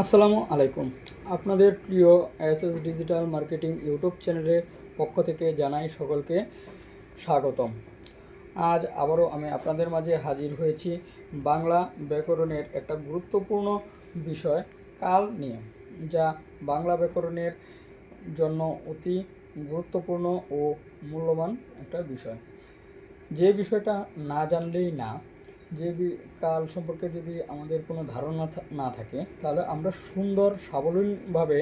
আসসালামু আলাইকুম। আপনাদের প্রিয় S S digital marketing YouTube চ্যানেলের পক্ষ থেকে জানাই সকলকে স্বাগতম। আজ আবারও আমি আপনাদের মাঝে হাজির হয়েছি বাংলা ব্যাকরণের একটা গুরুত্বপূর্ণ বিষয়, কাল নিয়ে, যা বাংলা ব্যাকরণের জন্য অতি গুরুত্বপূর্ণ ও মূল্যবান একটা বিষয়। যে বিষয়টা না জানলেই না যে কাল সম্পর্কে যদি আমাদের কোনো ধারণা না থাকে, তাহলে আমরা সুন্দর সাবলীনভাবে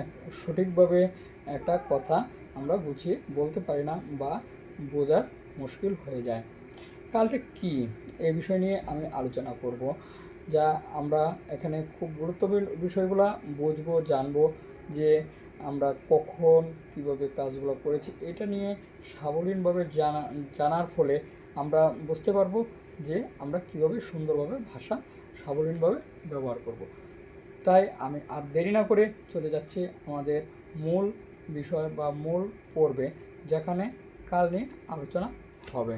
এক, সঠিকভাবে একটা কথা আমরা গুছিয়ে বলতে পারি না বা বোঝার মুশকিল হয়ে যায়। কালটা কি? এই বিষয় নিয়ে আমি আলোচনা করব, যা আমরা এখানে খুব গুরুত্বপূর্ণ বিষয়গুলো বুঝব, জানব যে আমরা কখন কীভাবে কাজগুলো করেছি, এটা নিয়ে সাবলীনভাবে জানা, জানার ফলে আমরা বুঝতে পারব যে আমরা কীভাবে সুন্দরভাবে ভাষা সাবলীনভাবে ব্যবহার করব। তাই আমি আর দেরি না করে চলে যাচ্ছি আমাদের মূল বিষয় বা মূল পর্বে, যেখানে কাল নিয়ে আলোচনা হবে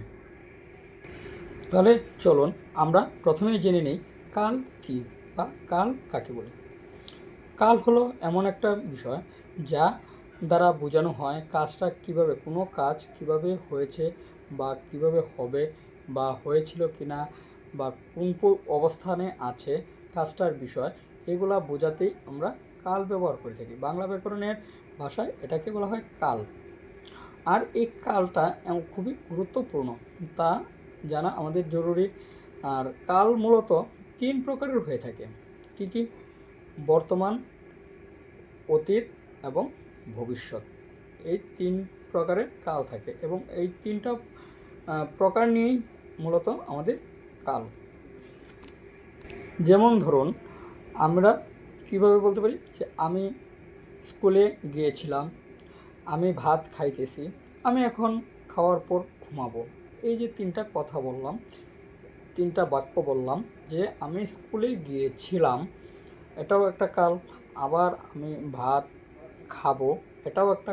তাহলে চলুন আমরা প্রথমেই জেনে নিই কাল কি বা কাল কাকে বলি কাল হলো এমন একটা বিষয় যা দ্বারা বোঝানো হয় কাজটা কীভাবে, কোনো কাজ কীভাবে হয়েছে বা কীভাবে হবে বা হয়েছিল কিনা বা কোন অবস্থানে আছে কাজটার বিষয়, এগুলা বোঝাতেই আমরা কাল ব্যবহার করে থাকি। বাংলা ব্যাকরণের ভাষায় এটাকে বলা হয় কাল। আর এই কালটা খুবই গুরুত্বপূর্ণ। তা জানা আমাদের জরুরি। আর কাল মূলত তিন প্রকারের হয়ে থাকে। কি কি? বর্তমান, অতীত এবং ভবিষ্যৎ। এই তিন প্রকারের কাল থাকে এবং এই তিনটা প্রকার নিয়েই মূলত আমাদের কাল। যেমন ধরুন, আমরা কীভাবে বলতে পারি যে আমি স্কুলে গিয়েছিলাম, আমি ভাত খাইতেছি, আমি এখন খাওয়ার পর ঘুমাবো। এই যে তিনটা কথা বললাম, তিনটা বাক্য বললাম যে আমি স্কুলে গিয়েছিলাম, এটাও একটা কাল, আবার আমি ভাত খাব, এটাও একটা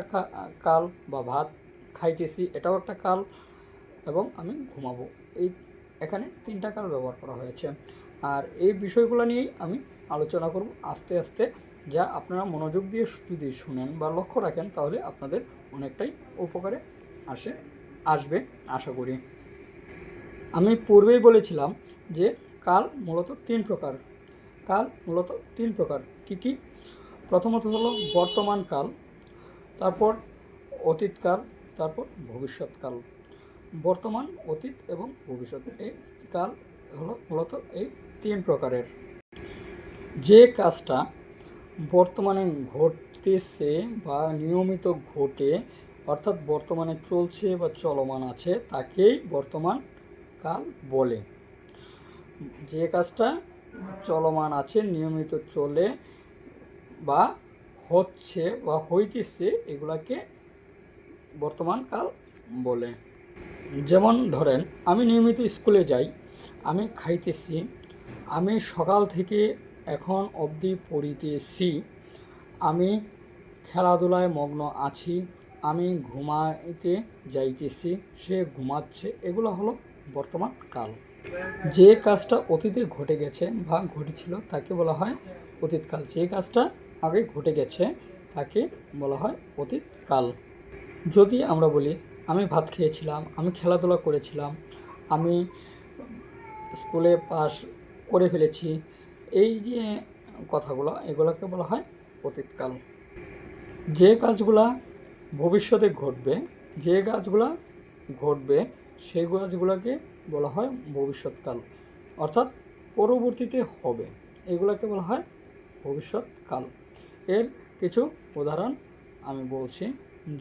কাল বা ভাত খাইতেছি, এটাও একটা কাল এবং আমি ঘুমাবো। এই এখানে তিনটা কাল ব্যবহার করা হয়েছে। আর এই বিষয়গুলো নিয়েই আমি আলোচনা করব আস্তে আস্তে। যা আপনারা মনোযোগ দিয়ে যদি শুনেন বা লক্ষ্য রাখেন, তাহলে আপনাদের অনেকটাই উপকারে আসে, আসবে, আশা করি। আমি পূর্বেই বলেছিলাম যে কাল মূলত তিন প্রকার। কাল মূলত তিন প্রকার। কি কি? প্রথমত হলো বর্তমান কাল, তারপর অতীতকাল, তারপর ভবিষ্যৎকাল। বর্তমান, অতীত এবং ভবিষ্যৎ। এই কাল হলো মূলত এই তিন প্রকারের। যে কাজটা বর্তমানে ঘটতেছে বা নিয়মিত ঘটে, অর্থাৎ বর্তমানে চলছে বা চলমান আছে, তাকেই বর্তমান কাল বলে। যে কাজটা চলমান আছে, নিয়মিত চলে বা হচ্ছে বা হইতেছে, এগুলাকে বর্তমান কাল বলে। যেমন ধরেন, আমি নিয়মিত স্কুলে যাই, আমি খাইতেছি, আমি সকাল থেকে এখন অবধি পড়িতেছি, আমি খেলাধুলায় মগ্ন আছি, আমি ঘুমাইতে যাইতেছি, সে ঘুমাচ্ছে, এগুলো হলো বর্তমান কাল। যে কাজটা অতীতে ঘটে গেছে বা ঘটেছিল, তাকে বলা হয় অতীতকাল যে কাজটা আগে ঘটে গেছে, তাকে বলা হয় অতীতকাল যদি আমরা বলি আমি ভাত খেয়েছিলাম, আমি খেলাধুলা করেছিলাম, আমি স্কুলে পাস করে ফেলেছি। এই যে কথাগুলো, এগুলোকে বলা হয় অতীতকাল। যে কাজগুলা ভবিষ্যতে ঘটবে, যে কাজগুলা ঘটবে, সেই কাজগুলোকে বলা হয় ভবিষ্যৎকাল, অর্থাৎ পরবর্তীতে হবে। এগুলোকে বলা হয় ভবিষ্যৎকাল। এর কিছু উদাহরণ আমি বলছি।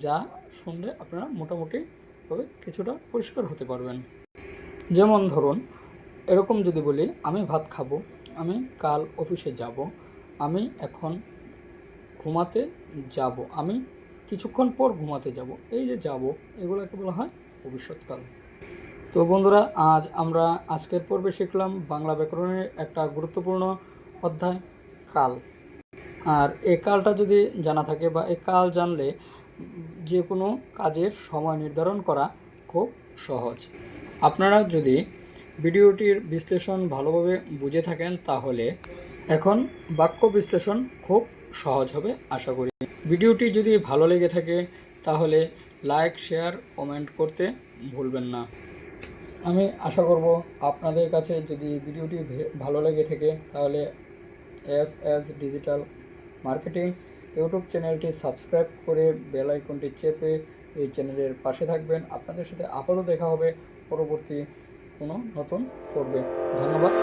যা শুনলে আপনারা মোটামুটিভাবে কিছুটা পরিষ্কার হতে পারবেন। যেমন ধরুন, এরকম যদি বলি, আমি ভাত খাব, আমি কাল অফিসে যাব, আমি এখন ঘুমাতে যাব, আমি কিছুক্ষণ পর ঘুমাতে যাব, এই যে যাব, এগুলোকে বলা হয় ভবিষ্যৎকাল। তো বন্ধুরা, আজ আমরা আজকের পর্বে শিখলাম বাংলা ব্যাকরণের একটা গুরুত্বপূর্ণ অধ্যায়, কাল। আর এই কালটা যদি জানা থাকে বা এই কাল জানলে যে কোনো কাজের সময় নির্ধারণ করা খুব সহজ। আপনারা যদি ভিডিওটির বিশ্লেষণ ভালোভাবে বুঝে থাকেন, তাহলে এখন বাক্য বিশ্লেষণ খুব সহজ হবে আশা করি। ভিডিওটি যদি ভালো লেগে থাকে, তাহলে লাইক, শেয়ার, কমেন্ট করতে ভুলবেন না। আমি আশা করব আপনাদের কাছে যদি ভিডিওটি ভালো লেগে থাকে, তাহলে S S digital marketing YouTube চ্যানেলটি সাবস্ক্রাইব করে বেল আইকনটি চেপে এই চ্যানেলের পাশে থাকবেন। আপনাদের সাথে আবারও দেখা হবে পরবর্তী কোনো নতুন পর্বে। ধন্যবাদ।